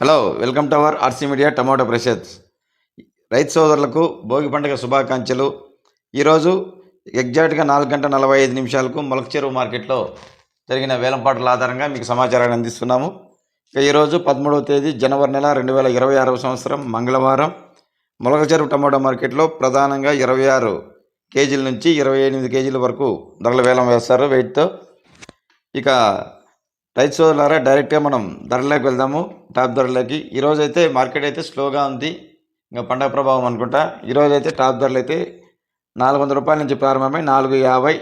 Hello welcome to our RC media tomato pressures రైతు సోదరులకు భోగి పండుగ శుభాకాంక్షలు. ఈరోజు ఎగ్జాక్ట్గా నాలుగు గంట నలభై ఐదు నిమిషాలకు మొలక చెరువు మార్కెట్లో జరిగిన వేలంపాటల ఆధారంగా మీకు సమాచారాన్ని అందిస్తున్నాము. ఇక ఈరోజు పదమూడవ తేదీ జనవరి నెల రెండు వేల ఇరవై ఆరవ సంవత్సరం మంగళవారం. మొలక చెరువు టమాటో మార్కెట్లో ప్రధానంగా ఇరవై ఆరు కేజీల నుంచి ఇరవై ఎనిమిది కేజీల వరకు ధరల వేలం వేస్తారు వెయిట్తో. ఇక రైతు సోదరులారా డైరెక్ట్గా మనం ధరలోకి వెళ్దాము. టాప్ ధరలకి. ఈరోజు అయితే మార్కెట్ అయితే స్లోగా ఉంది. ఇంకా పండగ ప్రభావం అనుకుంటా. ఈరోజు అయితే టాప్ ధరలు అయితే నాలుగు వందల రూపాయల నుంచి ప్రారంభమై నాలుగు యాభై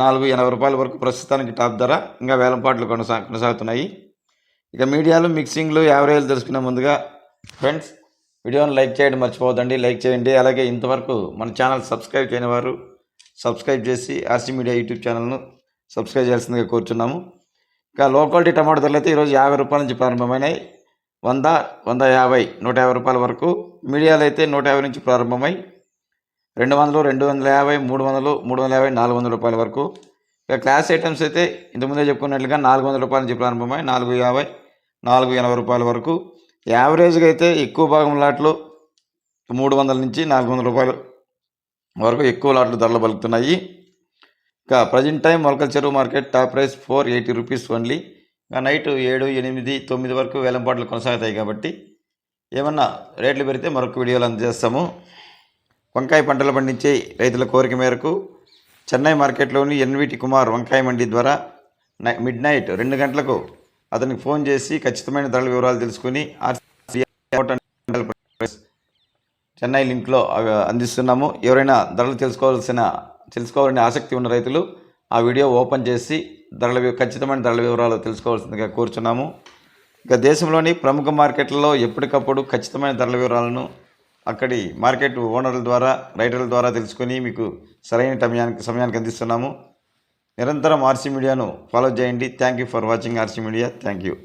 నాలుగు ఎనభై రూపాయల వరకు ప్రస్తుతానికి టాప్ ధర ఇంకా వేలంపాట్లు కొనసా కొనసాగుతున్నాయి. ఇక మీడియాలు మిక్సింగ్లు యావరేజ్ తెలుసుకునే ముందుగా ఫ్రెండ్స్ వీడియోని లైక్ చేయడం మర్చిపోవద్దండి. లైక్ చేయండి. అలాగే ఇంతవరకు మన ఛానల్ సబ్స్క్రైబ్ చేయని వారు సబ్స్క్రైబ్ చేసి ఆర్సీ మీడియా యూట్యూబ్ ఛానల్ను సబ్స్క్రైబ్ చేయాల్సిందిగా కోరుచున్నాము. ఇంకా లో క్వాలిటీ టమాటో ధరలు అయితే ఈరోజు యాభై రూపాయల నుంచి ప్రారంభమైనాయి. వంద వంద యాభై నూట యాభై రూపాయల వరకు మీడియాలు అయితే నూట యాభై నుంచి ప్రారంభమై రెండు వందలు రెండు వందల యాభై మూడు వందలు మూడు వందల యాభై నాలుగు వందల రూపాయల వరకు. ఇక క్లాస్ ఐటమ్స్ అయితే ఇంతకుముందే చెప్పుకున్నట్లుగా నాలుగు వందల రూపాయల నుంచి ప్రారంభమై నాలుగు యాభై నాలుగు ఎనభై రూపాయల వరకు. యావరేజ్గా అయితే ఎక్కువ భాగం లాట్లు మూడు వందల నుంచి నాలుగు వందల రూపాయలు వరకు ఎక్కువ లాట్లు ధరలు పలుకుతున్నాయి. ఇక present time Molakalacheruvu market top price four eighty rupees only. Night ఏడు ఎనిమిది తొమ్మిది వరకు వేలంపాట్లు కొనసాగుతాయి కాబట్టి ఏమన్నా రేట్లు పెరిగితే మరొక వీడియోలు అందజేస్తాము. వంకాయ పంటలు పండించే రైతుల కోరిక మేరకు చెన్నై మార్కెట్లోని ఎన్విటి కుమార్ వంకాయ మండి ద్వారా మిడ్ నైట్ రెండు గంటలకు అతనికి ఫోన్ చేసి ఖచ్చితమైన ధరల వివరాలు తెలుసుకుని చెన్నై లింక్లో అవి అందిస్తున్నాము. ఎవరైనా ధరలు తెలుసుకోవాల్సిన తెలుసుకోవాలని ఆసక్తి ఉన్న రైతులు ఆ వీడియో ఓపెన్ చేసి ధరల వి- ఖచ్చితమైన ధరల వివరాలు తెలుసుకోవాల్సిందిగా కోరుచున్నాము. ఇక దేశంలోని ప్రముఖ మార్కెట్లలో ఎప్పటికప్పుడు ఖచ్చితమైన ధరల వివరాలను అక్కడి మార్కెట్ ఓనర్ల ద్వారా రైటర్ల ద్వారా తెలుసుకొని మీకు సరైన సమయానికి సమయానికి అందిస్తున్నాము. నిరంతరం ఆర్సీ మీడియాను ఫాలో చేయండి. Thank you for watching RC media. Thank you.